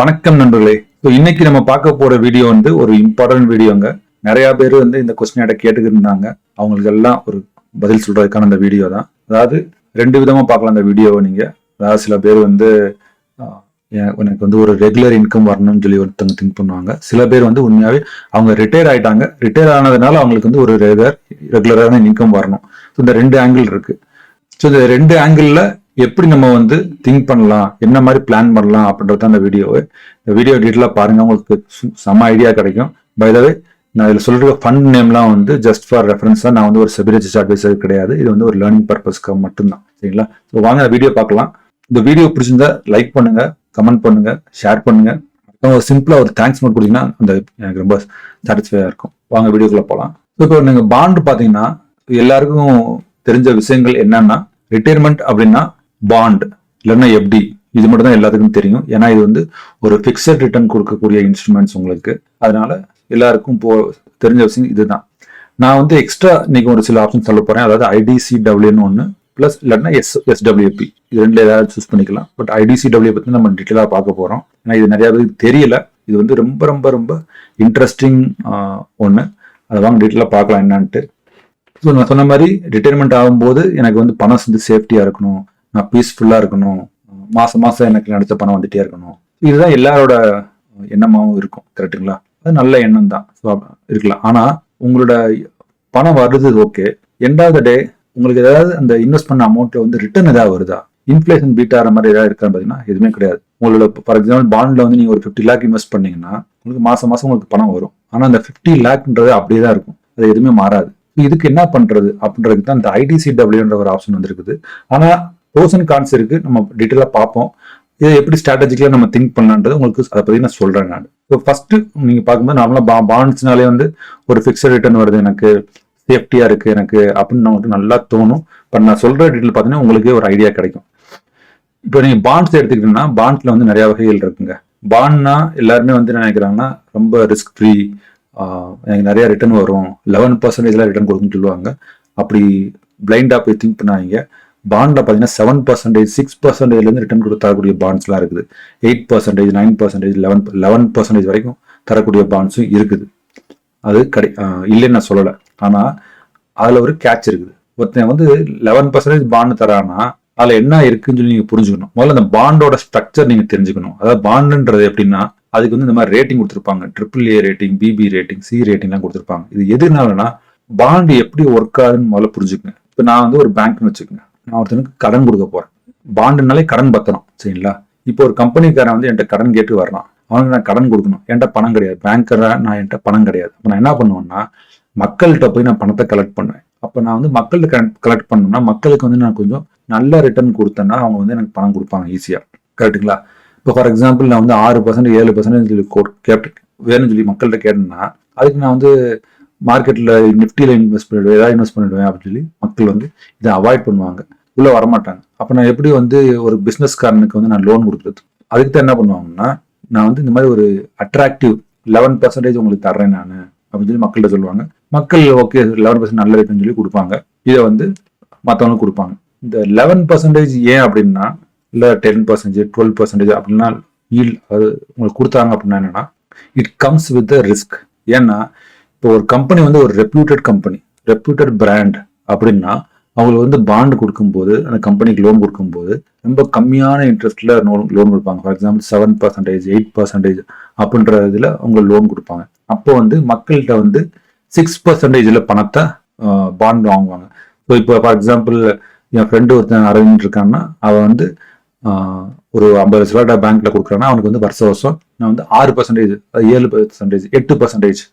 வணக்கம் நண்பர்களே. ஸோ இன்னைக்கு நம்ம பார்க்க போற வீடியோ வந்து ஒரு இம்பார்ட்டன்ட் வீடியோங்க நிறைய பேர் வந்து இந்த கொஸ்டின் கேட்டுக்கிட்டு இருந்தாங்க. அவங்களுக்கு எல்லாம் ஒரு பதில் சொல்றதுக்கான அந்த வீடியோ தான். அதாவது ரெண்டு விதமா பார்க்கலாம் அந்த வீடியோவை நீங்க. அதாவது சில பேர் வந்து எனக்கு வந்து ஒரு ரெகுலர் இன்கம் வரணும்னு சொல்லி ஒருத்தவங்க திங்க் பண்ணுவாங்க. சில பேர் வந்து உண்மையாவே அவங்க ரிட்டையர் ஆயிட்டாங்க. ரிட்டையர் ஆனதுனால அவங்களுக்கு வந்து ஒரு ரெகுலர் ரெகுலரான இன்கம் வரணும். ஸோ இந்த ரெண்டு ஆங்கிள் இருக்கு. ஸோ இந்த ரெண்டு ஆங்கிளில் எப்படி நம்ம வந்து திங்க் பண்ணலாம் என்ன மாதிரி பிளான் பண்ணலாம் அப்படின்றது தான் இந்த இந்த வீடியோ டீட்டெயிலாக பாருங்க உங்களுக்கு செம ஐடியா கிடைக்கும். பை நான் இதில் சொல்கிற ஃபண்ட் நேம்லாம் வந்து ஜஸ்ட் ஃபார் ரெஃபரன்ஸ் தான். நான் வந்து ஒரு செபிரிஜிஸ்ட் அட்வைசர் கிடையாது. இது வந்து ஒரு லேர்னிங் பர்பஸ்க்காக மட்டும்தான். சரிங்களா? ஸோ வாங்க வீடியோ பார்க்கலாம். இந்த வீடியோ பிடிச்சிருந்தா லைக் பண்ணுங்க கமெண்ட் பண்ணுங்க ஷேர் பண்ணுங்க. அப்புறம் ஒரு சிம்பிளாக ஒரு தேங்க்ஸ் நோட் கொடுத்தீங்கன்னா அந்த எனக்கு ரொம்ப சாட்டிஸ்ஃபையாக இருக்கும். வாங்க வீடியோக்குள்ளே போகலாம் இப்போ நீங்கள் பாண்டு பார்த்தீங்கன்னா எல்லாருக்கும் தெரிஞ்ச விஷயங்கள் என்னன்னா ரிட்டையர்மெண்ட் அப்படின்னா பாண்ட் இல்லைன்னா எஃப்டி இது மட்டும் தான் எல்லாத்துக்கும் தெரியும். ஏன்னா இது வந்து ஒரு ஃபிக்ஸட் ரிட்டர்ன் கொடுக்கக்கூடிய இன்ஸ்ட்ருமெண்ட்ஸ் உங்களுக்கு. அதனால எல்லாருக்கும் போ தெரிஞ்ச விஷயம் இதுதான். நான் வந்து எக்ஸ்ட்ரா இன்னைக்கு ஒரு சில ஆப்ஷன் சொல்ல போறேன். அதாவது ஐடிசிடபிள்யூன்னு ஒன்று ப்ளஸ் இல்லைன்னா எஸ் எஸ்டபிள்யூபி இது ரெண்டுல ஏதாவது சூஸ் பண்ணிக்கலாம். பட் ஐடிசிடபிள்யூ பற்றி நம்ம டீட்டெயிலாக பார்க்க போகிறோம் ஏன்னா இது நிறைய பேருக்கு தெரியல. இது வந்து ரொம்ப ரொம்ப ரொம்ப இன்ட்ரெஸ்டிங் ஒன்று அதை வாங்க டீட்டெயிலாக பார்க்கலாம் என்னான்ட்டு. ஸோ நான் சொன்ன மாதிரி ரிட்டையர்மெண்ட் ஆகும்போது எனக்கு வந்து பணம் வந்து சேஃப்டியாக இருக்கணும். நான் பீஸ்ஃபுல்லாக இருக்கணும். மாதம் மாதம் எனக்கு நினச்ச பணம் வந்துட்டே இருக்கணும். இதுதான் எல்லாரோட எண்ணமாகவும் இருக்கும் கரெக்ட்டுங்களா அது நல்ல எண்ணம் தான். ஸோ இருக்கலாம். ஆனால் உங்களோட பணம் வருது okay end of the day உங்களுக்கு ஏதாவது அந்த இன்வெஸ்ட் பண்ண அமௌண்ட்ல வந்து ரிட்டர்ன் ஏதாவது வருதா? இன்ஃபிளேஷன் பீட் ஆகிற மாதிரி ஏதாவது இருக்கான்னு பார்த்தீங்கன்னா எதுவுமே கிடையாது. உங்களோட ஃபார் எக்ஸாம்பிள் பாண்ட்ல வந்து நீங்கள் ஒரு ஃபிஃப்டி லேக் இன்வெஸ்ட் பண்ணீங்கன்னா உங்களுக்கு மாசம் மாசம் உங்களுக்கு பணம் வரும். ஆனால் அந்த ஃபிஃப்டி லேக்ன்றது அப்படியே தான் இருக்கும். அது எதுவுமே மாறாது. இதுக்கு என்ன பண்றது? அப்படின்றதுக்கு தான் இந்த ஐடிசிடபிள்யூன்ற ஒரு ஆப்ஷன் வந்துருக்குது. ஆனால் ப்ரோஸ் அண்ட் கான்ஸ் இருக்கு. நம்ம டீட்டெயிலாக பார்ப்போம். இதை எப்படி ஸ்ட்ராட்டஜிக்கலாக நம்ம திங்க் பண்ணலான்றது உங்களுக்கு அதை பற்றி நான் சொல்கிறேன் நான். ஸோ ஃபஸ்ட்டு நீங்கள் பார்க்கும்போது நார்மலாக பா பாண்ட்ஸ்னாலே வந்து ஒரு ஃபிக்ஸட் ரிட்டர்ன் வருது. எனக்கு சேஃப்டியாக இருக்குது எனக்கு அப்படின்னு நமக்கு நல்லா தோணும். பட் நான் சொல்கிற டீட்டெயில் பார்த்தீங்கன்னா உங்களுக்கே ஒரு ஐடியா கிடைக்கும். இப்போ நீங்கள் பாண்ட்ஸ் எடுத்துக்கிட்டீங்கன்னா பாண்ட்ஸில் வந்து நிறையா வகைகள் இருக்குங்க. பாண்ட்னா எல்லாருமே வந்து என்ன நினைக்கிறாங்கன்னா ரொம்ப ரிஸ்க் ஃப்ரீ எனக்கு நிறையா ரிட்டர்ன் வரும். லெவன் பர்சன்டேஜ்ல ரிட்டர்ன் கொடுக்குன்னு சொல்லுவாங்க. அப்படி பிளைண்டாக போய் திங்க் பண்ணாங்க பாண்டில் பார்த்தீங்கன்னா செவன் பர்சன்டேஜ் சிக்ஸ் பர்சன்டேஜ்லேருந்து ரிட்டர்ன் கொடுத்தரக்கூடிய பாண்ட்ஸ்லாம் இருக்குது. Eight percentage nine percentage eleven eleven percentage வரைக்கும் தரக்கூடிய பாண்ட்ஸும் இருக்குது. அது கடை இல்லைன்னு நான் சொல்லலை. ஆனால் அதில் ஒரு கேட்ச் இருக்குது. ஒருத்தன் வந்து லெவன் பர்சன்டேஜ் பாண்டு தரானா அதில் என்ன இருக்குன்னு சொல்லி நீங்கள் புரிஞ்சுக்கணும். முதல்ல அந்த பாண்டோட ஸ்ட்ரக்சர் நீங்கள் தெரிஞ்சுக்கணும். அதாவது பாண்டுன்றது எப்படின்னா அதுக்கு வந்து இந்த மாதிரி ரேட்டிங் கொடுத்துருப்பாங்க. Triple A rating BB rating C ரேட்டிங்லாம் கொடுத்துருப்பாங்க. இது எதுனாலனா பாண்டு எப்படி ஒர்க் ஆகுதுன்னு முதல்ல புரிஞ்சுக்கங்க. இப்போ நான் வந்து ஒரு பேங்க்னு வச்சுக்கோங்க. நான் ஒருத்தனுக்கு கடன் கொடுக்க போறேன். பாண்டுனாலே கடன் பத்திரம் சரிங்களா? இப்போ ஒரு கம்பெனிக்காரன் வந்து என்கிட்ட கடன் கேட்டு வர்றான். அவனுக்கு நான் கடன் கொடுக்கணும். என்கிட்ட பணம் கிடையாது. பேங்கரா நான் என்கிட்ட பணம் கிடையாது. அப்போ நான் என்ன பண்ணுவேன்னா மக்கள்கிட்ட போய் நான் பணத்தை கலெக்ட் பண்ணுவேன். அப்போ நான் வந்து மக்கள்கிட்ட கலெக்ட் பண்ணணும்னா மக்களுக்கு வந்து நான் கொஞ்சம் நல்ல ரிட்டர்ன் கொடுத்தேன்னா அவங்க வந்து எனக்கு பணம் கொடுப்பாங்க ஈஸியாக கரெக்ட்டுங்களா இப்போ ஃபார் எக்ஸாம்பிள் நான் வந்து ஆறு பர்சன்ட் ஏழு பர்சன்ட் சொல்லி கேட்டு வேணும்னு சொல்லி மக்கள்கிட்ட கேட்டேன்னா அதுக்கு நான் வந்து மார்க்கெட்டில் நிஃப்டியில் இன்வெஸ்ட் பண்ணிடுவேன் ஏதாவது இன்வெஸ்ட் பண்ணிடுவேன் அப்படின்னு சொல்லி மக்கள் வந்து இதை அவாய்ட் பண்ணுவாங்க. உள்ளே வரமாட்டாங்க. அப்போ நான் எப்படி வந்து ஒரு பிஸ்னஸ்காரனுக்கு வந்து நான் லோன் கொடுக்குறது? அதுக்கு தான் என்ன பண்ணுவாங்கன்னா நான் வந்து இந்த மாதிரி ஒரு அட்ராக்டிவ் லெவன் பர்சன்டேஜ் உங்களுக்கு தர்றேன் நான் அப்படின்னு சொல்லி மக்கள்கிட்ட சொல்லுவாங்க. மக்கள் ஓகே லெவன் பர்சன்ட் நல்ல ரேட்னு சொல்லி கொடுப்பாங்க. இதை வந்து மற்றவங்களுக்கு கொடுப்பாங்க. இந்த லெவன் பர்சன்டேஜ் ஏன் அப்படின்னா இல்லை டென் பர்சன்டேஜ் டுவெல் பர்சன்டேஜ் அப்படின்னா ஈல் அது உங்களுக்கு கொடுத்தாங்க அப்படின்னா என்னன்னா it comes with the risk ஏன்னா இப்போ ஒரு கம்பெனி வந்து ஒரு ரெப்யூட்டட் கம்பெனி ரெப்யூட்டட் பிராண்ட் அப்படின்னா அவங்களுக்கு வந்து பாண்டு கொடுக்கும்போது அந்த கம்பெனிக்கு லோன் கொடுக்கும்போது ரொம்ப கம்மியான இன்ட்ரெஸ்ட்ல லோன் கொடுப்பாங்க. For example seven percentage eight percentage அப்படின்ற இதில் அவங்க லோன் கொடுப்பாங்க. அப்போ வந்து மக்கள்கிட்ட வந்து சிக்ஸ் பர்சன்டேஜில் பணத்தை பாண்ட் வாங்குவாங்க. ஸோ இப்போ ஃபார் எக்ஸாம்பிள் என் ஃப்ரெண்டு ஒருத்தன் அரவிந்த் இருக்கான்னா அவன் வந்து ஒரு ஐம்பது லட்ச ரூபா பேங்க்ல கொடுக்குறான்னா அவனுக்கு வந்து வருஷ வருஷம் நான் வந்து ஆறு பர்சன்டேஜ் ஏழு பர்சன்டேஜ் எட்டு பர்சன்டேஜ்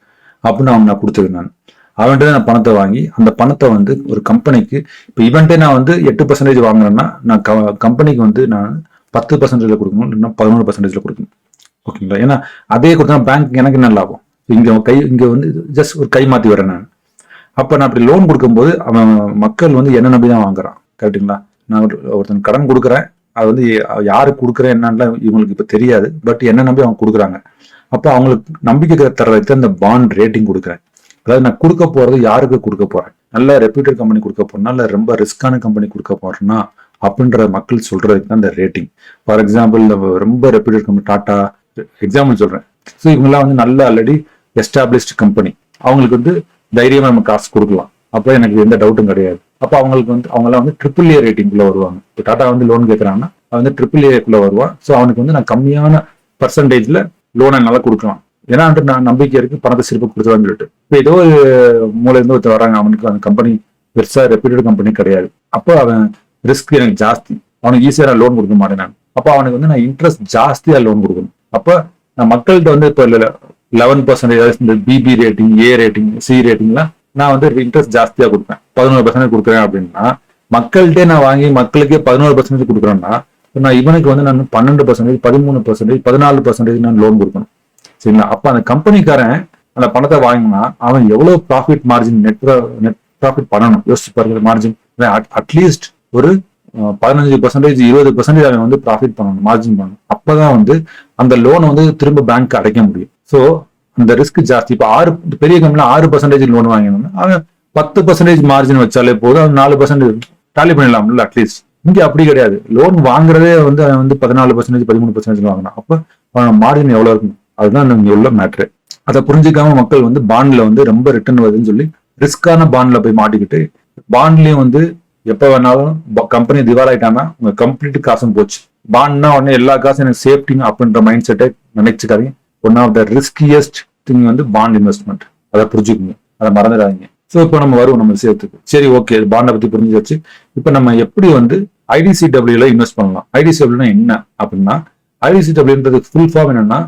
அப்படின்னு அவன் நான் கொடுத்துருந்தேன் நான். அவன்கிட்ட நான் பணத்தை வாங்கி அந்த பணத்தை வந்து ஒரு கம்பெனிக்கு இப்போ இவன்ட்டே நான் வந்து எட்டு பர்சன்டேஜ் வாங்குறேன்னா நான் கம்பெனிக்கு வந்து நான் பத்து பர்சன்டேஜில் கொடுக்கணும் இல்லைன்னா பதினோரு பர்சன்டேஜில் கொடுக்கணும். ஓகேங்களா? ஏன்னா அதே கொடுத்தா பேங்க் எனக்கு என்ன லாபம்? இங்கே கை இங்கே வந்து ஜஸ்ட் ஒரு கை மாற்றி வரேன் நான். அப்போ நான் அப்படி லோன் கொடுக்கும்போது அவன் மக்கள் வந்து என்ன நம்பி தான் வாங்குறான். கரெக்ட்டுங்களா? நான் ஒரு- ஒருத்தன் கடன் கொடுக்குறேன் அது வந்து யாருக்கு கொடுக்குறேன் என்னன்னா இவங்களுக்கு இப்போ தெரியாது. பட் என்ன நம்பி அவங்க கொடுக்குறாங்க. அப்போ அவங்களுக்கு நம்பிக்கை தர்றதுக்கு அந்த பாண்ட் ரேட்டிங் கொடுக்குறேன். அதாவது நான் கொடுக்க போறது யாருக்கு கொடுக்க போறேன்? நல்ல ரெப்யூட்டட் கம்பெனி கொடுக்க போறேன்னா இல்லை ரொம்ப ரிஸ்கான கம்பெனி கொடுக்க போறேன்னா அப்படின்ற மக்கள் சொல்றதுக்கு தான் இந்த ரேட்டிங் ஃபார் எக்ஸாம்பிள் ரொம்ப ரெப்யூட்டட் கம்பெனி டாடா எக்ஸாம்பிள் சொல்றேன். ஸோ இவங்கெல்லாம் வந்து நல்ல ஆல்ரெடி எஸ்டாப்ளிஷ்டு கம்பெனி அவங்களுக்கு வந்து தைரியமா நம்ம காசு கொடுக்கலாம். அப்போ எனக்கு எந்த டவுட்டும் கிடையாது. அப்போ அவங்களுக்கு வந்து அவங்கெல்லாம் வந்து ட்ரிபிள் ஏ ரேட்டிங்குள்ள வருவாங்க. இப்போ டாடா வந்து லோன் கேட்கறாங்கன்னா அவன் வந்து ட்ரிபிள் ஏக்குள்ள வருவான். ஸோ அவனுக்கு வந்து நான் கம்மியான பர்சன்டேஜில் லோனை நல்லா கொடுக்கலாம். ஏன்னா நான் நம்பிக்கை இருக்கு பணத்தை சிறப்பு கொடுத்துருவான்னு சொல்லிட்டு. இப்போ ஏதோ ஒரு இருந்து ஒருத்தர் வராங்க அவனுக்கு அந்த கம்பெனி பெருசாக ரெப்யூட்டட் கம்பெனி கிடையாது. அப்போ அவன் ரிஸ்க் எனக்கு ஜாஸ்தி. அவனுக்கு ஈஸியாக நான் லோன் கொடுக்க மாட்டேன் நான். அப்போ அவனுக்கு வந்து நான் இன்ட்ரெஸ்ட் ஜாஸ்தியாக லோன் கொடுக்கணும். அப்போ நான் மக்கள்கிட்ட வந்து இப்போ லெவன் பர்சன்டேஜ் இந்த BB rating A rating C ரேட்டிங்லாம் நான் வந்து இன்ட்ரெஸ்ட் ஜாஸ்தியாக கொடுப்பேன். பதினோரு பர்சன்டேஜ் கொடுக்குறேன் அப்படின்னா மக்கள்கிட்டே நான் வாங்கி மக்களுக்கே பதினோரு பர்சன்டேஜ் கொடுக்குறேன்னா நான் இவனுக்கு வந்து நான் பன்னெண்டு பர்சன்டேஜ் பதிமூணு பர்சன்டேஜ் பதினாலு பர்சன்டேஜ் நான் லோன் கொடுக்கணும். சரிங்களா? அப்போ அந்த கம்பெனிக்காரன் அந்த பணத்தை வாங்கினா அவன் எவ்வளோ profit margin net net profit பண்ணணும்? யோசிச்சு பாருங்க மார்ஜின் அட்லீஸ்ட் ஒரு பதினஞ்சு பர்சன்டேஜ் இருபது பர்சன்டேஜ் அவன் வந்து ப்ராஃபிட் பண்ணணும் மார்ஜின் பண்ணணும். அப்பதான் வந்து அந்த லோனை வந்து திரும்ப பேங்க் அடைக்க முடியும். ஸோ அந்த ரிஸ்க் ஜாஸ்தி. இப்போ ஆறு பெரிய கம்பெனியில் ஆறு பர்சன்டேஜ் லோன் வாங்கினோம்னா அவன் பத்து பர்சன்டேஜ் மார்ஜின் வச்சாலே போதும் அவன் நாலு பர்சன்டேஜ் டாலி பண்ணிடலாம்ல அட்லீஸ்ட் இங்க அப்படி கிடையாது. லோன் வாங்குறதே வந்து அவன் வந்து பதினாலு பர்சன்டேஜ் பதிமூணு பர்சன்டேஜ் வாங்கினான் அப்ப மார்ஜின் எவ்வளவு இருக்கும் அதுதான் இங்கே உள்ள மேட்ரு அதை புரிஞ்சுக்காம மக்கள் வந்து பாண்ட்ல வந்து ரொம்ப ரிட்டர்ன் வருதுன்னு சொல்லி ரிஸ்கான பாண்ட்ல போய் மாட்டிக்கிட்டு பாண்ட்லயும் வந்து எப்ப வேணாலும் கம்பெனி திவால் ஆயிட்டாங்கன்னா உங்க கம்ப்ளீட் காசும் போச்சு. பாண்ட்னா உடனே எல்லா காசும் எனக்கு சேஃப்டிங்க அப்படின்ற மைண்ட் செட்டை நினைச்சுக்காதீங்க. One of the riskiest thing வந்து பாண்ட் இன்வெஸ்ட்மெண்ட் அதை புரிஞ்சுக்குங்க. அதை மறந்துடாதீங்க. ஸோ இப்போ நம்ம வருவோம் நம்ம விஷயத்துக்கு சரி ஓகே பாண்டை பத்தி புரிஞ்சாச்சு இப்போ நம்ம எப்படி வந்து ஐடிசிடபிள்யூல இன்வெஸ்ட் பண்ணலாம்? ஐடிசிடபிள்யூனா என்ன அப்படின்னா ஐடிசிடபிள்யூன்றது ஃபுல் ஃபார்ம் என்னன்னா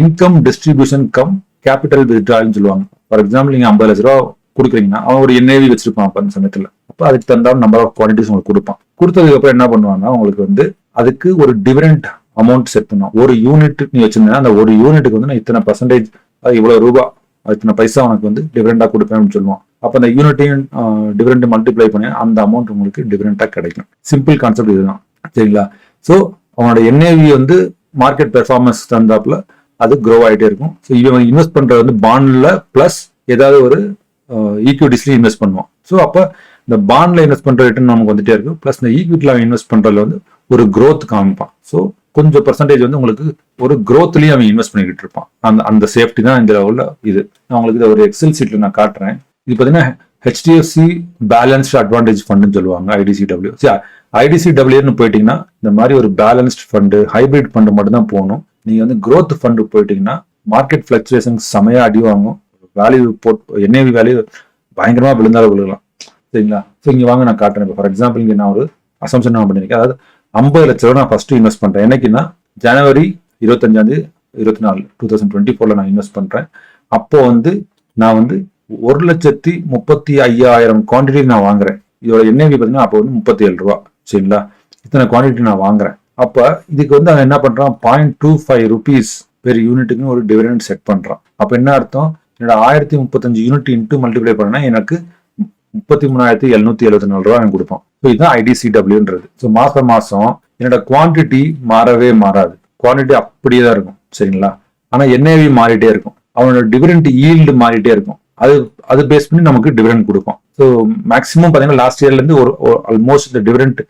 இன்கம் டிஸ்ட்ரிபியூஷன் கம் கேபிட்டல் வித்ட்ராயல்னு சொல்லுவாங்க. ஃபார் எக்ஸாம்பிள் நீங்க ஐம்பது லட்ச ரூபா கொடுக்குறீங்கன்னா அவன் ஒரு என்ஏவி வச்சிருப்பான் அந்த சமயத்தில். அப்போ அதுக்கு தந்தாலும் நம்பர் ஆஃப் குவான்டிட்டிஸ் உங்களுக்கு கொடுப்பான். கொடுத்ததுக்கு அப்புறம் என்ன பண்ணுவாங்கன்னா உங்களுக்கு வந்து அதுக்கு ஒரு டிவிடெண்ட் அமௌண்ட் செட் பண்ணும் ஒரு யூனிட் நீ வச்சிருந்தா அந்த ஒரு யூனிட்டுக்கு வந்து நான் இத்தனை பர்சன்டேஜ் அது இவ்வளவு ரூபா இத்தனை பைசா உனக்கு வந்து டிஃப்ரெண்ட்டாக கொடுப்பேன் அப்படின்னு சொல்லுவான். அப்போ அந்த யூனிட்டையும் டிவிடெண்ட் மல்டிப்ளை பண்ணி அந்த அமௌண்ட் உங்களுக்கு டிவிடெண்டா கிடைக்கும். சிம்பிள் கான்செப்ட் இதுதான். சரிங்களா? ஸோ அவனோட என்ஏவி வந்து மார்க்கெட் பெர்ஃபார்மன்ஸ் தந்தாப்புல அது க்ரோ ஆகிட்டே இருக்கும். ஸோ இவன் இன்வெஸ்ட் பண்ணுறது வந்து பாண்டில் ப்ளஸ் ஏதாவது ஒரு ஈக்விட்டிஸ்லயும் இன்வெஸ்ட் பண்ணுவான். ஸோ அப்போ இந்த பாண்டில் இன்வெஸ்ட் பண்ணுற ரிட்டர்ன் நமக்கு வந்துட்டே இருக்கும் ப்ளஸ் இந்த ஈக்விட்டியில் அவன் இன்வெஸ்ட் பண்ணுறதுல வந்து ஒரு க்ரோத் காமிப்பான். ஸோ கொஞ்சம் பர்சன்டேஜ் வந்து உங்களுக்கு ஒரு க்ரோத்லயும் அவன் இன்வெஸ்ட் பண்ணிக்கிட்டு இருப்பான். அந்த அந்த சேஃப்டி தான் இந்த உள்ள இது. நான் உங்களுக்கு இதை ஒரு எக்ஸல் சீட்ல நான் காட்டுறேன். இது பார்த்தீங்கன்னா ஹெச்டிஎஃப்சி பேலன்ஸ்ட் அட்வான்டேஜ் ஃபண்டுன்னு சொல்லுவாங்க ஐடிசிடபிள்யூ சரி ஐடிசிடபிள்யூன்னு போயிட்டீங்கன்னா இந்த மாதிரி ஒரு பேலன்ஸ்ட் ஃபண்டு ஹைபிரிட் ஃபண்டு மட்டும்தான் போகணும். நீங்க வந்து க்ரோத் ஃபண்டு போயிட்டீங்கன்னா மார்க்கெட் ஃபிளக்சுவேஷன் செமையா அடி வாங்கும். வேல்யூ போட் என்ஏவி வேல்யூ பயங்கரமா விழுந்தாலும் விழுகலாம். சரிங்களா? ஸோ இங்க வாங்க நான் காட்டுறேன். இப்போ ஃபார் எக்ஸாம்பிள் இங்கே நான் ஒரு அசம்ஷன் நான் பண்ணியிருக்கேன். அதாவது ஐம்பது லட்ச ரூபா நான் ஃபர்ஸ்ட் இன்வெஸ்ட் பண்றேன் என்னைக்குன்னா ஜனவரி இருபத்தஞ்சாந்தேதி இருபத்தி நாலு டூ தௌசண்ட் டுவெண்ட்டி ஃபோரில் நான் இன்வெஸ்ட் பண்ணுறேன் அப்போ வந்து நான் வந்து ஒரு லட்சத்தி முப்பத்தி ஐயாயிரம் குவான்டிட்டி நான் வாங்குறேன். இதோட என்ஐவி பார்த்தீங்கன்னா அப்போ வந்து முப்பத்தி ஏழு ரூபா. சரிங்களா? இத்தனை குவான்டிட்டி நான் வாங்குறேன். அப்போ இதுக்கு வந்து அவன் என்ன பண்ணுறான் point two five rupees per யூனிட்டுக்குன்னு ஒரு டிவிடெண்ட் செட் பண்ணுறான் அப்போ என்ன அர்த்தம்? என்னோட ஆயிரத்தி முப்பத்தஞ்சு யூனிட் இன்ட்டு மல்டிப்ளை பண்ணா எனக்கு முப்பத்தி மூணாயிரத்தி எழுநூத்தி எழுபத்தி நாலு ரூபா எனக்கு கொடுப்பான். ஸோ இதுதான் ஐடிசிடபிள்யூன்றது ஸோ மாசம் மாசம் என்னோட குவான்டிட்டி மாறவே மாறாது. குவான்டிட்டி அப்படியே தான் இருக்கும் சரிங்களா? ஆனா என்ஏவி மாறிட்டே இருக்கும். அவனோட டிவிடெண்ட் ஈல்டு மாறிட்டே இருக்கும். அது அது பேஸ் பண்ணி நமக்கு டிவிடெண்ட் கொடுக்கும். ஸோ மேக்ஸிமம் பார்த்தீங்கன்னா லாஸ்ட் இயர்ல இருந்து ஒரு ஆல்மோஸ்ட் இந்த டிவிடெண்ட்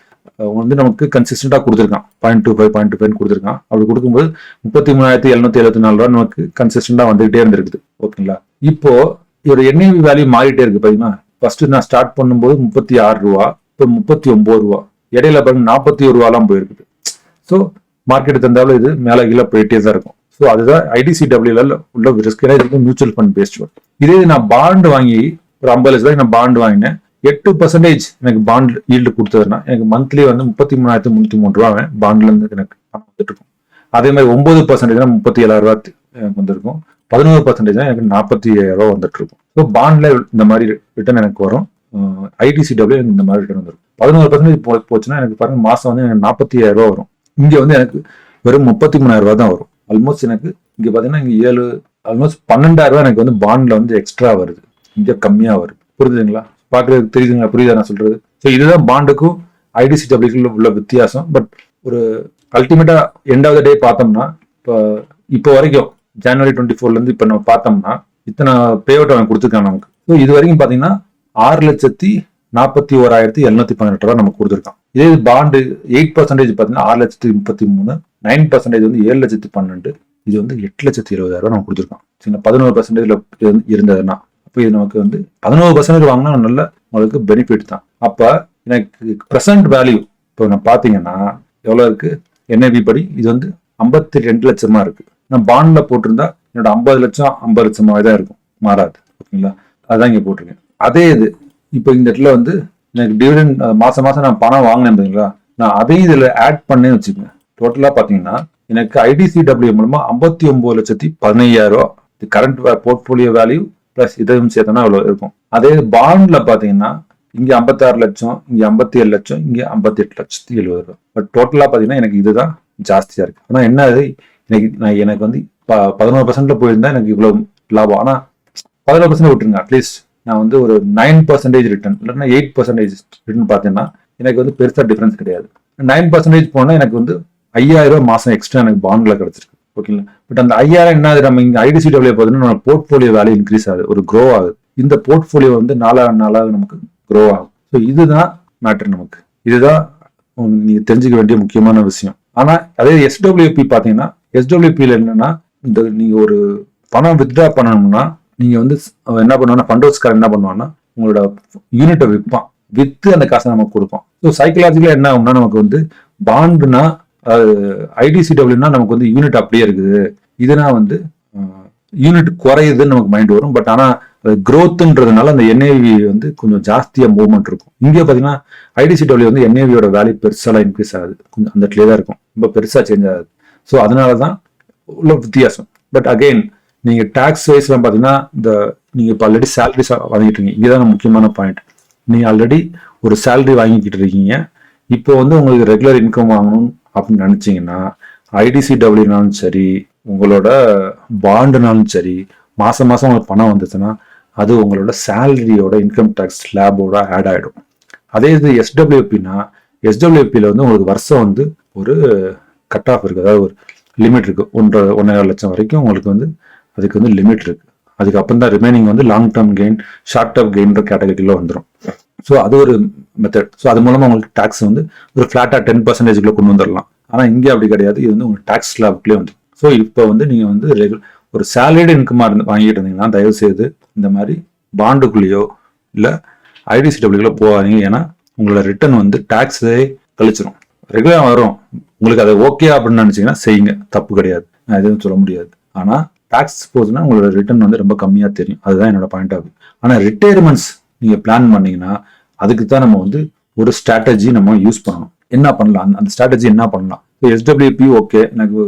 வந்து நமக்கு கன்சிஸ்டண்டா கொடுத்துருக்கான். Point two five point two five கொடுத்துருக்கான். அப்படி கொடுக்கும்போது முப்பத்தி மூணாயிரத்தி எழுநூத்தி எழுபத்தி நாலு ரூபா நமக்கு கன்சிஸ்டண்டா வந்துகிட்டே இருந்திருக்குது. ஓகேங்களா? இப்போ இதோட என்ஐவி வேல்யூ மாறிட்டே இருக்கு பாத்தீங்கன்னா ஃபர்ஸ்ட் நான் ஸ்டார்ட் பண்ணும்போது முப்பத்தி ஆறு ரூபா இப்போ முப்பத்தி ஒன்பது ரூபா. இடையில பாருங்க நாற்பத்தி ஒரு ரூபாலாம் போயிருக்குது. ஸோ மார்க்கெட் தந்தாலும் இது மேலே கீழே போயிட்டே தான் இருக்கும். ஸோ அதுதான் ஐடிசிடபிள்யூல உள்ள ரிஸ்க் ஏன்னா இது மியூச்சுவல் ஃபண்ட் பேஸ்ட் இதே நான் பாண்ட் வாங்கி ஒரு ஐம்பது லட்ச ரூபாய்க்கு நான் பாண்ட் வாங்கினேன். எட்டு பர்சன்டேஜ் எனக்கு பாண்ட் ஈல்டு கொடுத்ததுன்னா எனக்கு மந்த்லி வந்து முப்பத்தி மூணாயிரத்தி முந்நூத்தி மூணு ரூபா பாண்ட்ல இருந்து எனக்கு பணம் வந்துட்டு இருக்கும். அதே மாதிரி ஒன்பது பர்சன்டேஜ் முப்பத்தி ஏழாயிரம் ரூபா எனக்கு வந்திருக்கும். பதினோரு பர்சன்டேஜ் எனக்கு நாற்பத்தி ஏழாயிரம் ரூபா வந்துட்டு இருக்கும். ஸோ பாண்ட்ல இந்த மாதிரி ரிட்டர்ன் எனக்கு வரும். ஐடிசிடபிள்யூ எனக்கு இந்த மாதிரி ரிட்டர்ன் வந்துடும் பதினோரு பர்சன்டேஜ் போச்சுன்னா எனக்கு பாருங்க மாசம் வந்து எனக்கு நாற்பத்தி ஏழாயிரம் ரூபா வரும். இங்கே வந்து எனக்கு வெறும் முப்பத்தி மூணாயிரம் ரூபா தான் வரும். ஆல்மோஸ்ட் எனக்கு இங்கே பார்த்தீங்கன்னா இங்கே ஏழு ஆல்மோஸ்ட் பன்னெண்டாயிரம் ரூபாய் எனக்கு வந்து பாண்டில் வந்து எக்ஸ்ட்ரா வருது. இங்கே கம்மியாக வருது. புரிஞ்சுதுங்களா? பார்க்குறதுக்கு தெரியுதுங்களா? புரியுதா நான் சொல்கிறது ஸோ இதுதான் பாண்டுக்கும் ஐடிசி ஐடிசிடபிள்யூக்கும் உள்ள வித்தியாசம். பட் ஒரு அல்டிமேட்டா எண்ட் ஆஃப் த டே பார்த்தோம்னா இப்போ இப்போ வரைக்கும் ஜனவரி டுவெண்ட்டி ஃபோர்லேருந்து இப்போ நம்ம பார்த்தோம்னா இத்தனை பே அவுட் அவன் கொடுத்துருக்கான் நமக்கு. ஸோ இது வரைக்கும் பார்த்தீங்கன்னா ஆறு லட்சத்தி நாற்பத்தி ஓராயிரத்தி எழுநூத்தி பதினெட்டு ரூபா நமக்கு கொடுத்துருக்கான். இதே பாண்டு எயிட் பர்சன்டேஜ் பார்த்தீங்கன்னா ஆறு லட்சத்தி முப்பத்தி மூணு நைன் பர்சன்டேஜ் வந்து ஏழு லட்சத்தி பன்னெண்டு இது வந்து எட்டு லட்சத்தி இருபதாயிரம் ரூபாய் நம்ம கொடுத்துருக்கோம் சின்ன பதினோரு பர்சன்டேஜ்ல இருந்ததுன்னா அப்போ இது நமக்கு வந்து பதினோரு பர்சன்டேஜ் வாங்கினா நல்ல உங்களுக்கு பெனிஃபிட் தான். அப்போ எனக்கு ப்ரெசன்ட் வேல்யூ இப்போ நான் பார்த்தீங்கன்னா எவ்வளோ இருக்கு? என்ஐபி படி இது வந்து ஐம்பத்தி ரெண்டு லட்சமா இருக்கு. நான் பாண்ட்ல போட்டிருந்தா என்னோட ஐம்பது லட்சம் ஐம்பது லட்சமாவே தான் இருக்கும். மாறாது. ஓகேங்களா? அதான் இங்கே போட்டிருக்கேன். அதே இது இப்போ இந்த இடத்துல வந்து எனக்கு டிவிடெண்ட் மாதம் மாதம் நான் பணம் வாங்கினேன் பார்த்தீங்களா நான் அதையும் இதில் ஆட் பண்ணேன்னு வச்சுக்கோங்க. டோட்டலாக பார்த்தீங்கன்னா எனக்கு ஐடிசிடபிள்யூ மூலமாக ஐம்பத்தி ஒம்பது லட்சத்தி பதினையாயிரம் இது கரண்ட் போர்ட்ஃபோலியோ வேல்யூ ப்ளஸ் இதையும் சேர்த்தனா இவ்வளோ இருக்கும். அதே பாண்டில் பார்த்தீங்கன்னா இங்கே ஐம்பத்தாறு லட்சம் இங்கே ஐம்பத்தி ஏழு லட்சம் இங்கே ஐம்பத்தி எட்டு லட்சத்தி எழுபது ரூபா. பட் டோட்டலாக பார்த்தீங்கன்னா எனக்கு இதுதான் ஜாஸ்தியாக இருக்குது ஆனால் என்ன அது? எனக்கு நான் எனக்கு வந்து ப- பதினோரு பர்சன்ட்ல போயிருந்தா எனக்கு இவ்வளவு லாபம். ஆனா பதினோரு பர்சன்ட் விட்டுருங்க அட்லீஸ்ட் நான் வந்து ஒரு நைன் பர்சன்டேஜ் ரிட்டர்ன் இல்லைன்னா எயிட் பர்சன்டேஜ் ரிட்டர்ன் பார்த்தீங்கன்னா எனக்கு வந்து பெருசாக டிஃப்ரென்ஸ் கிடையாது. நைன் பர்சன்டேஜ் போனால் எனக்கு வந்து ஐயாயிரம் ரூபா மாதம் எக்ஸ்ட்ரா எனக்கு பாண்டில் கிடச்சிருக்கு. ஓகேங்களா பட் அந்த ஐயாயிரம் என்ன நம்ம இங்கே ஐடிசிடபிள்யூ பார்த்தீங்கன்னா நம்ம போர்ட்ஃபோலியோ வேல்யூ இன்க்ரீஸ் ஆகுது. ஒரு க்ரோ ஆகுது. இந்த போர்ட்ஃபோலியோ வந்து நாலாக நாளாக நமக்கு க்ரோ ஆகும் ஸோ இதுதான் மேட்ரு நமக்கு. இதுதான் நீங்கள் தெரிஞ்சுக்க வேண்டிய முக்கியமான விஷயம். ஆனால் அதே எஸ்டபிள்யூபி பார்த்தீங்கன்னா எஸ்டபிள்யூபியில் என்னன்னா இந்த நீங்கள் ஒரு பணம் வித்ட்ரா பண்ணணும்னா நீங்கள் வந்து அவன் என்ன பண்ணுவான்னா ஃபண்டோஸ்காரன் என்ன பண்ணுவான்னா உங்களோட யூனிட்டை விற்பான் விற்று அந்த காசை நமக்கு கொடுப்பான். ஸோ சைக்கலாஜிக்கலாக என்ன ஆகும்னா நமக்கு வந்து பாண்டுனா ஐடிசிடபிள்யூனா நமக்கு வந்து யூனிட் அப்படியே இருக்குது. இதுனா வந்து யூனிட் குறையுதுன்னு நமக்கு மைண்ட் வரும். பட் ஆனால் க்ரோத்துன்றதுனால அந்த என்ஏவி வந்து கொஞ்சம் ஜாஸ்தியாக மூவ்மெண்ட் இருக்கும். இங்கே பார்த்தீங்கன்னா ஐடிசிடபிள்யூ வந்து என்ஏவியோட வேல்யூ பெருசாலாம் இன்க்ரீஸ் ஆகுது. கொஞ்சம் அந்த இடத்துல தான் இருக்கும். ரொம்ப பெருசாக சேஞ்ச் ஆகுது. ஸோ அதனால தான் உள்ள வித்தியாசம். பட் அகைன் நீங்கள் டேக்ஸ் வைஸ்லாம் பார்த்தீங்கன்னா இந்த நீங்கள் இப்போ ஆல்ரெடி சேலரிஸ் வாங்கிட்டு இருக்கீங்க. இதுதான் முக்கியமான பாயிண்ட் நீங்கள் ஆல்ரெடி ஒரு சேலரி வாங்கிக்கிட்டு இருக்கீங்க. இப்போ வந்து உங்களுக்கு ரெகுலர் இன்கம் வாங்கணும் அப்படின்னு நினைச்சீங்கன்னா ஐடிசிடபிள்யூனாலும் சரி உங்களோட பாண்டுனாலும் சரி மாதம் மாதம் உங்களுக்கு பணம் வந்துச்சுன்னா அது உங்களோட சேலரியோட இன்கம் டேக்ஸ் ஸ்லாபோட ஆட் ஆகிடும் அதே இது எஸ்டபிள்யூபினா எஸ்டபிள்யூபியில் வந்து உங்களுக்கு வருஷம் வந்து ஒரு கட் ஆஃப் இருக்குது அதாவது ஒரு லிமிட் இருக்குது ஒன்றரை ஒன்றரை லட்சம் வரைக்கும் உங்களுக்கு வந்து அதுக்கு வந்து லிமிட் இருக்கு. அதுக்கப்புறம் தான் ரிமைனிங் வந்து long term gain short term கெயின்ற கேட்டகரியில் வந்துடும் ஸோ அது ஒரு மெத்தட் ஸோ அது மூலமாக உங்களுக்கு டேக்ஸ் வந்து ஒரு ஃப்ளாட்டாக டென் பர்சன்டேஜ்குள்ளே கொண்டு வந்துடலாம் ஆனால் இங்கே அப்படி கிடையாது. இது வந்து உங்களுக்கு டேக்ஸ் ஸ்லாப்லேயே வந்து ஸோ இப்போ வந்து நீங்கள் வந்து ரெகு ஒரு சேலரிடு இன்கமாக இருந்து வாங்கிட்டு இருந்தீங்கன்னா தயவு செய்து இந்த மாதிரி பாண்டுக்குள்ளேயோ இல்லை ஐடிசிடபிள்யூக்குள்ளே போகாதீங்க. ஏன்னா உங்களோட ரிட்டர்ன் வந்து டேக்ஸே கழிச்சிரும். ரெகுலராக வரும். உங்களுக்கு அதை ஓகே அப்படின்னு நினச்சிங்கன்னா செய்யுங்க. தப்பு கிடையாது. நான் எதுவும் சொல்ல முடியாது. ஆனால் டாக்ஸ் போகுதுன்னா உங்களோட ரிட்டர்ன் வந்து ரொம்ப கம்மியாக தெரியும். அதுதான் என்னோட பாயிண்ட் ஆஃப் ஆனால் ரிட்டையர்மெண்ட்ஸ் நீங்கள் பிளான் பண்ணீங்கன்னா அதுக்கு தான் நம்ம வந்து ஒரு ஸ்ட்ராட்டஜி நம்ம யூஸ் பண்ணணும். என்ன பண்ணலாம்? அந்த- ஸ்ட்ராட்டஜி என்ன பண்ணலாம்? எஸ்டபிள்யூபி ஓகே எனக்கு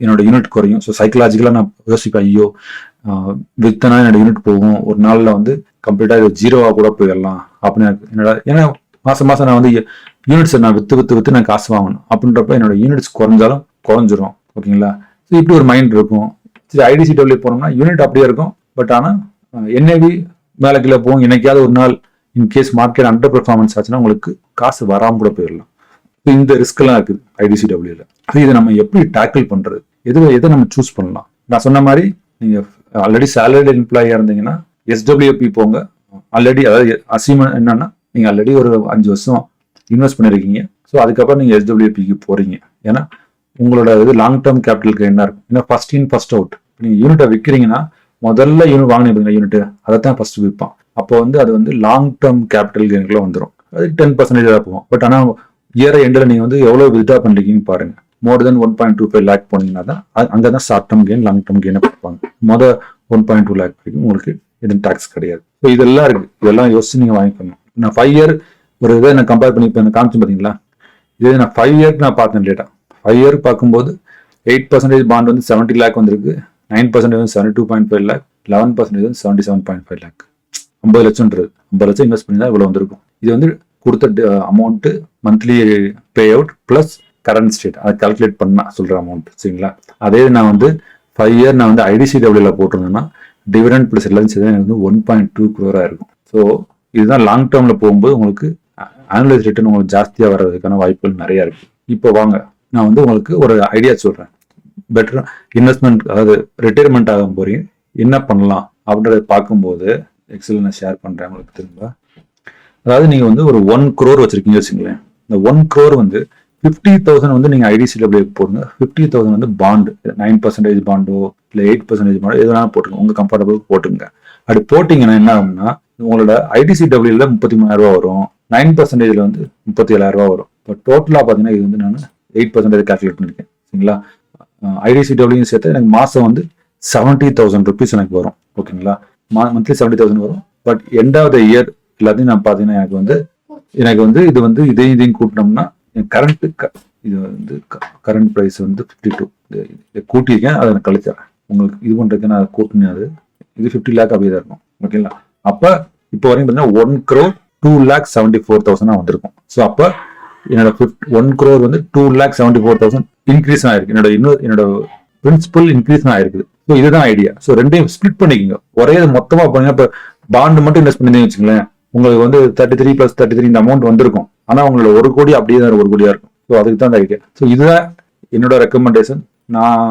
என்னோட யூனிட் குறையும். ஸோ சைக்கலாஜிக்கலாக நான் யோசிப்பேன் ஐயோ வித்தனா என்னோட யூனிட் போகும். ஒரு நாளில் வந்து கம்ப்ளீட்டாக இது கூட போயிடலாம். அப்படின்னு எனக்கு என்னோட ஏன்னா மாதம் மாதம் நான் வந்து யூனிட்ஸை நான் வித்து வித்து வித்து நான் காசு வாங்கணும். அப்படின்றப்ப என்னோட யூனிட்ஸ் குறைஞ்சாலும் குறைஞ்சிரும். ஓகேங்களா? ஸோ இப்படி ஒரு மைண்ட் இருக்கும். சரி ஐடிசிடபிள்யூ போனோம்னா யூனிட் அப்படியே இருக்கும். பட் ஆனால் என்ஏவி மேலே கீழே போகும். என்னைக்காவது ஒரு நாள் இன்கேஸ் மார்க்கெட் அண்டர் பெர்ஃபார்மன்ஸ் ஆச்சுன்னா உங்களுக்கு காசு வராமல் கூட போயிடலாம் இந்த ரிஸ்க்லாம் இருக்குது ஐடிசிடபிள்யூல அது இதை நம்ம எப்படி டேக்கிள் பண்ணுறது எது எதை நம்ம சூஸ் பண்ணலாம்? நான் சொன்ன மாதிரி நீங்கள் ஆல்ரெடி சேலரிட் எம்ப்ளாயியா இருந்தீங்கன்னா எஸ்டபிள்யூபி போங்க. ஆல்ரெடி அதாவது அசீமன் என்னன்னா நீங்கள் ஆல்ரெடி ஒரு அஞ்சு வருஷம் இன்வெஸ்ட் பண்ணிருக்கீங்க. ஸோ அதுக்கப்புறம் நீங்கள் எஸ்டபிள்யூபிக்கு போகிறீங்க ஏன்னா உங்களோட இது லாங் டேர்ம் கேபிட்டலுக்கு என்ன இருக்கும். ஏன்னா ஃபர்ஸ்ட் இன் ஃபர்ஸ்ட் அவுட் நீங்க யூனிட்டை விற்கிறீங்கன்னா முதல்ல யூனிட் வாங்கினீங்க யூனிட் அதை தான் ஃபர்ஸ்ட் விற்பான் அப்போ வந்து அது வந்து லாங் டேர்ம் கேபிட்டல் கெயின்குள்ள வந்துடும் அது டென் பர்சன்டேஜ் தான் போகும். பட் ஆனால் இயர் எண்டில் நீங்கள் வந்து எவ்வளோ வித்ட்ரா பண்ணிருக்கீங்கன்னு பாருங்க. More than one point two five lakh போனீங்கன்னா தான் அங்கே தான் short term gain long term கெயினை பார்ப்பாங்க மொதல் ஒன் பாயிண்ட் டூ லேக் வரைக்கும் உங்களுக்கு எதுவும் டேக்ஸ் கிடையாது. ஸோ இதெல்லாம் இருக்கு. இதெல்லாம் யோசிச்சு நீங்கள் வாங்கிக்கணும். நான் ஃபைவ் இயர் ஒரு இதை நான் கம்பேர் பண்ணி இப்போ காமிச்சு பார்த்தீங்களா இதே நான் ஃபைவ் இயர்க்கு நான் பார்த்தேன் டேட்டா ஃபைவ் இயர் பார்க்கும்போது எயிட் பர்சன்டேஜ் பாண்ட் வந்து செவன்ட்டி லேக் வந்திருக்கு. நைன் பர்சன்டேஜ் வந்து seventy two point five lakh eleven percentage வந்து seventy seven point five lakh ஐம்பது லட்சம்ன்றது. ஐம்பது லட்சம் இன்வெஸ்ட் பண்ணி தான் இவ்வளோ வந்திருக்கும். இது வந்து கொடுத்த amount monthly pay out plus current state அதை கால்குலேட் பண்ணால் சொல்கிற அமௌண்ட் சரிங்களா? அதே நான் வந்து ஃபைவ் இயர் நான் வந்து ஐடிசிடபிள்யூல போட்டிருந்தேன்னா டிவிடெண்ட் ப்ளஸ் எல்லாம் சேர்ந்து எனக்கு வந்து ஒன் பாயிண்ட் டூ குரோராக இருக்கும். ஸோ இதுதான் லாங் டேர்மில் போகும்போது உங்களுக்கு ஆனுவலைஸ் ரிட்டர்ன் உங்களுக்கு ஜாஸ்தியாக வர்றதுக்கான வாய்ப்புகள் நிறையா இருக்குது இப்போ வாங்க. நான் வந்து உங்களுக்கு ஒரு ஐடியா சொல்கிறேன் பெட்டர் இன்வெஸ்ட்மெண்ட் அதாவது ரிட்டையர்மெண்ட் ஆகும் போறீங்க. என்ன பண்ணலாம் அப்படின்றத பார்க்கும்போது எக்ஸல் நான் ஷேர் பண்ணுறேன் உங்களுக்கு திரும்ப அதாவது நீங்கள் வந்து ஒரு ஒன் க்ரோர் வச்சுருக்கீங்க வச்சுங்களேன் இந்த ஒன் க்ரோர் வந்து ஃபிஃப்டி தௌசண்ட் வந்து நீங்கள் ஐடிசிடபிள்யூ போடுங்க. ஃபிஃப்டி தௌசண்ட் வந்து பாண்டு நைன் பர்சன்டேஜ் பாண்டோ இல்லை எயிட் பர்சன்டேஜ் பாண்டோ எதுனாலும் போட்டுங்க உங்கள் கம்ஃபர்டபுள் போட்டுங்க அப்படி போட்டிங்கன்னா என்ன ஆகும்னா உங்களோட ஐடிசிடபிள்யூல முப்பத்தி மூணாயிரம் ரூபா வரும். நைன் பர்சன்டேஜ்ல வந்து முப்பத்தி ஏழாயிரம் ரூபா வரும். இப்போ டோட்டலாக பார்த்தீங்கன்னா இது வந்து நான் எயிட் பர்சன்டேஜ் கால்குலேட் பண்ணியிருக்கேன் சரிங்களா? ஐடிசிடபிள்யூ சேர்த்து எனக்கு மாதம் வந்து செவன்ட்டி தௌசண்ட் ருபீஸ் எனக்கு வரும். ஓகேங்களா? மா மந்த்லி செவன்ட்டி தௌசண்ட் வரும். But end of the year எல்லாத்தையும் நான் பார்த்தீங்கன்னா எனக்கு வந்து எனக்கு வந்து இது வந்து இதையும் இதையும் கூட்டினோம்னா என் கரண்ட்டு க இது வந்து கரண்ட் ப்ரைஸ் வந்து ஃபிஃப்டி டூ இதை கூட்டியிருக்கேன் அதை நான் கழிச்சிடறேன். உங்களுக்கு இது பண்ணுறதுக்கு நான் கூட்டினேன் அது. இது ஃபிஃப்டி லேக் அப்படியே தான் இருக்கும். ஓகேங்களா? அப்போ இப்போ வரைக்கும் பார்த்தீங்கன்னா one crore two lakh seventy four தௌசண்டாக வந்திருக்கும். ஸோ அப்போ என்னோட ஒன் க்ரோர் வந்து two lakh seventy four thousand increase ஆயிருக்கு. என்னோட இன்னொரு என்னோட பிரின்சிபல் இன்க்ரீஸ் ஆயிருக்குது ஸோ இதுதான் ஐடியா ஸோ ரெண்டையும் ஸ்ப்ளிட் பண்ணிக்கோங்க. ஒரே மொத்தமாக மொத்தமா பண்ணுங்க. இப்போ பாண்டு மட்டும் இன்வெஸ்ட் பண்ணி வச்சுங்களேன் உங்களுக்கு வந்து thirty three plus thirty three இந்த அமௌண்ட் வந்திருக்கும். ஆனால் உங்களோட ஒரு கோடி அப்படியே தான் ஒரு கோடியா இருக்கும். ஸோ அதுக்கு தான் அந்த ஐடியா ஸோ இதுதான் என்னோட ரெக்கமெண்டேஷன் நான்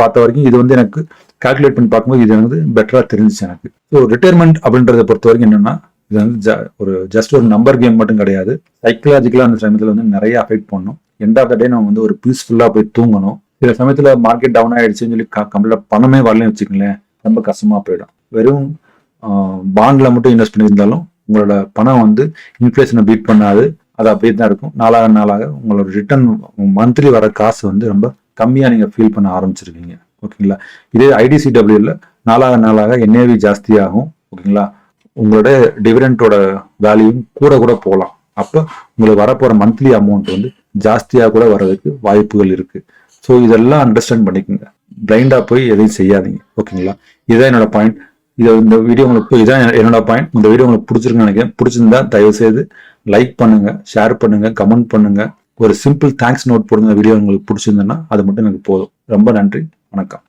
பார்த்த வரைக்கும் இது வந்து எனக்கு கால்குலேட் பண்ணி பார்க்கும்போது இது வந்து பெட்டராக தெரிஞ்சிச்சு எனக்கு. ஸோ ரிட்டையர்மெண்ட் அப்படின்றத பொறுத்த வரைக்கும் என்னன்னா இது வந்து ஜ- ஒரு ஜஸ்ட் ஒரு நம்பர் கேம் மட்டும் கிடையாது. சைக்கலாஜிக்கலாக அந்த சமயத்தில் வந்து நிறைய அஃபெக்ட் பண்ணும். எண்ட் ஆஃப் த டே நம்ம வந்து ஒரு பீஸ்ஃபுல்லாக போய் தூங்கணும். சில சமயத்தில் மார்க்கெட் டவுன் ஆகிடுச்சுன்னு சொல்லி கம்பெனியில் பணமே வரலன்னு வச்சுக்கங்களேன் ரொம்ப கஷ்டமாக போயிடும். வெறும் பாண்டில் மட்டும் இன்வெஸ்ட் பண்ணியிருந்தாலும் உங்களோட பணம் வந்து இன்ஃப்ளேஷனை பீட் பண்ணாது. அது அப்படியே தான் இருக்கும். நாளாக நாளாக உங்களோட ரிட்டர்ன் மந்த்லி வர காசு வந்து ரொம்ப கம்மியாக நீங்கள் ஃபீல் பண்ண ஆரம்பிச்சிருக்கீங்க ஓகேங்களா? இதே ஐடிசிடபிள்யூவில் நாளாக நாளாக என்ஏவி ஜாஸ்தியாகும். ஓகேங்களா? உங்களோட டிவிடெண்டோட வேல்யூ கூட கூட போகலாம் அப்போ உங்களுக்கு வரப்போகிற மந்த்லி அமௌண்ட் வந்து ஜாஸ்தியாக கூட வர்றதுக்கு வாய்ப்புகள் இருக்குது ஸோ இதெல்லாம் அண்டர்ஸ்டாண்ட் பண்ணிக்கோங்க. பிளைண்டாக போய் எதையும் செய்யாதீங்க. ஓகேங்களா? இதுதான் என்னோட பாயிண்ட் இதை இந்த வீடியோ உங்களுக்கு இதான் என்னோட பாயிண்ட் இந்த வீடியோ உங்களுக்கு பிடிச்சிருக்குன்னு நினைக்கிறேன். பிடிச்சிருந்தா தயவு செய்து லைக் பண்ணுங்க ஷேர் பண்ணுங்க கமெண்ட் பண்ணுங்க. ஒரு சிம்பிள் தேங்க்ஸ் நோட் போடுங்க. வீடியோ உங்களுக்கு பிடிச்சிருந்தேன்னா அது மட்டும் எனக்கு போதும். ரொம்ப நன்றி. வணக்கம்.